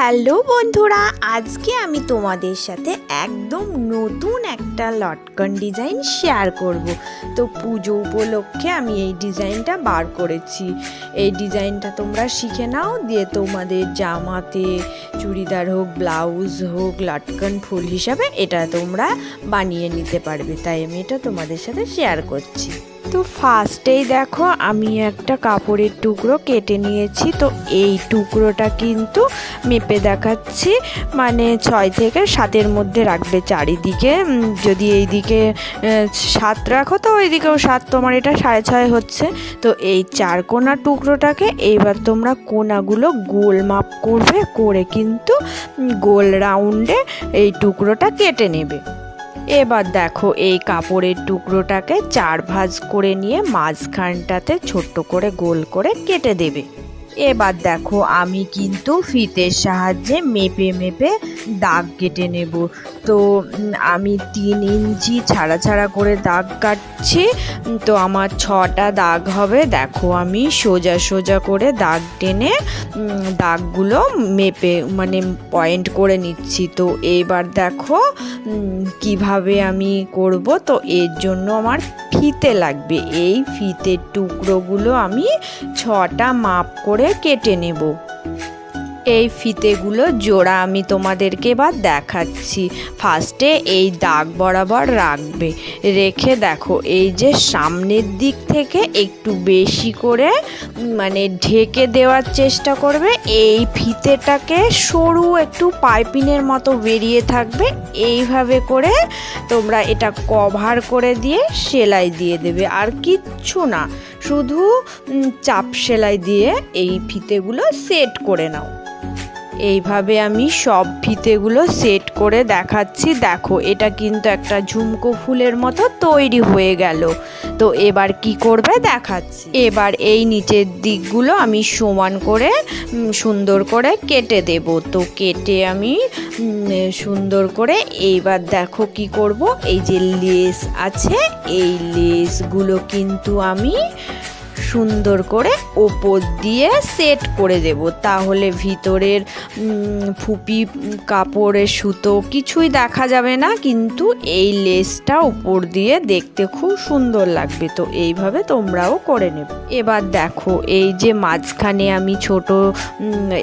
Hello বন্ধুরা, আজকে আমি তোমাদের সাথে একদম নতুন একটা লটকন ডিজাইন শেয়ার করব। তো পুজো উপলক্ষে আমি এই ডিজাইনটা বার করেছি। এই ডিজাইনটা তোমরা শিখে নাও, দিয়ে তোমাদের জামাতে চুড়িদার হোক, ব্লাউজ হোক, লটকন ফুল হিসাবে এটা তোমরা বানিয়ে নিতে পারবে। তাই আমি এটা তোমাদের সাথে শেয়ার করছি। তো ফার্স্টেই দেখো আমি একটা কাপড়ের টুকরো কেটে নিয়েছি। তো এই টুকরোটা কিন্তু মেপে দেখাচ্ছি। মানে ছয় থেকে সাতের মধ্যে রাখবে চারিদিকে। যদি এইদিকে আহ, সাত রাখো তো ওইদিকেও সাত। তোমার এটা সাড়ে ছয় হচ্ছে। তো এই চার কোনা টুকরোটাকে এইবার তোমরা কোনাগুলো গোল মাপ করবে করে কিন্তু গোল রাউন্ডে এই টুকরোটা কেটে নেবে। এবার দেখো এই কাপড়ের টুকরোটাকে চার ভাঁজ করে নিয়ে মাঝখানটাতে ছোট্ট করে গোল করে কেটে দেবে। এবার দেখো, আমি কিন্তু ফিতের সাহায্যে মেপে মেপে দাগ কেটে নেব। তো আমি তিন ইঞ্চি ছাড়া ছাড়া করে দাগ কাটছি। তো, আমার ছটা দাগ হবে। দেখো, আমি সোজা সোজা করে দাগ টেনে দাগগুলো মেপে মানে পয়েন্ট করে নিচ্ছি। তো, এবার দেখো কীভাবে আমি করব। তো, এর জন্য আমার ফিতে লাগবে। এই ফিতের টুকরোগুলো আমি ছটা মাপ করে কেটে নেব। এই ফিতেগুলো জোড়া আমি তোমাদেরকে এবার দেখাচ্ছি। ফার্স্টে এই দাগ বরাবর রাখবে। রেখে দেখো, এই যে সামনের দিক থেকে একটু বেশি করে মানে ঢেকে দেওয়ার চেষ্টা করবে। এই ফিতেটাকে সরু একটু পাইপিনের মতো বেরিয়ে থাকবে। এইভাবে করে তোমরা এটা কভার করে দিয়ে সেলাই দিয়ে দেবে। আর কিচ্ছু না, শুধু চাপ সেলাই দিয়ে এই ফিতেগুলো সেট করে নাও। এইভাবে আমি সব ফিতেগুলো সেট করে দেখাচ্ছি। দেখো, এটা কিন্তু একটা ঝুমকো ফুলের মতো তৈরি হয়ে গেল। তো এবার কি করবে দেখাচ্ছি। এবার এই নিচের দিকগুলো আমি সমান করে সুন্দর করে কেটে দেব। তো কেটে আমি সুন্দর করে এইবার দেখো কি করব। এই যে লেস আছে, এই লেসগুলো কিন্তু আমি সুন্দর করে ওপর দিয়ে সেট করে দেব। তাহলে ভিতরের ফুপি কাপড়ের সুতো কিছুই দেখা যাবে না, কিন্তু এই লেসটা উপর দিয়ে দেখতে খুব সুন্দর লাগবে। তো এইভাবে তোমরাও করে নেবে। এবার দেখো, এই যে মাঝখানে আমি ছোট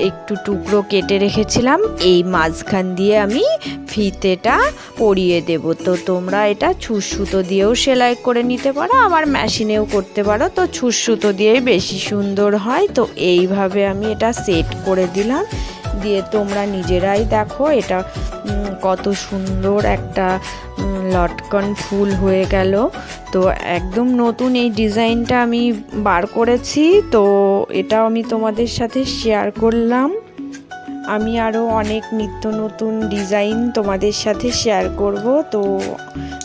একটু টুকরো কেটে রেখেছিলাম, এই মাঝখান দিয়ে আমি ফিতেটা পরিয়ে দেব। তো তোমরা এটা ছুঁচ সুতো দিয়েও সেলাই করে নিতে পারো, আবার মেশিনেও করতে পারো। তো ছুঁচ সুতো দিয়েই বেশি সুন্দর হয়, তো এইভাবে আমি এটা সেট করে দিলাম। দিয়ে তোমরা নিজেরাই দেখো এটা কত সুন্দর একটা লটকন ফুল হয়ে গেল। তো একদম নতুন এই ডিজাইনটা আমি বার করেছি, তো এটাও আমি তোমাদের সাথে শেয়ার করলাম। আমি আরও অনেক নিত্য নতুন ডিজাইন তোমাদের সাথে শেয়ার করব, তো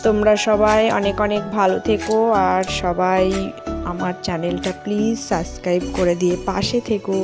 তোমরা সবাই অনেক অনেক ভালো থেকো, আর সবাই আমার চ্যানেলটা প্লিজ সাবস্ক্রাইব করে দিয়ে পাশে থেকো।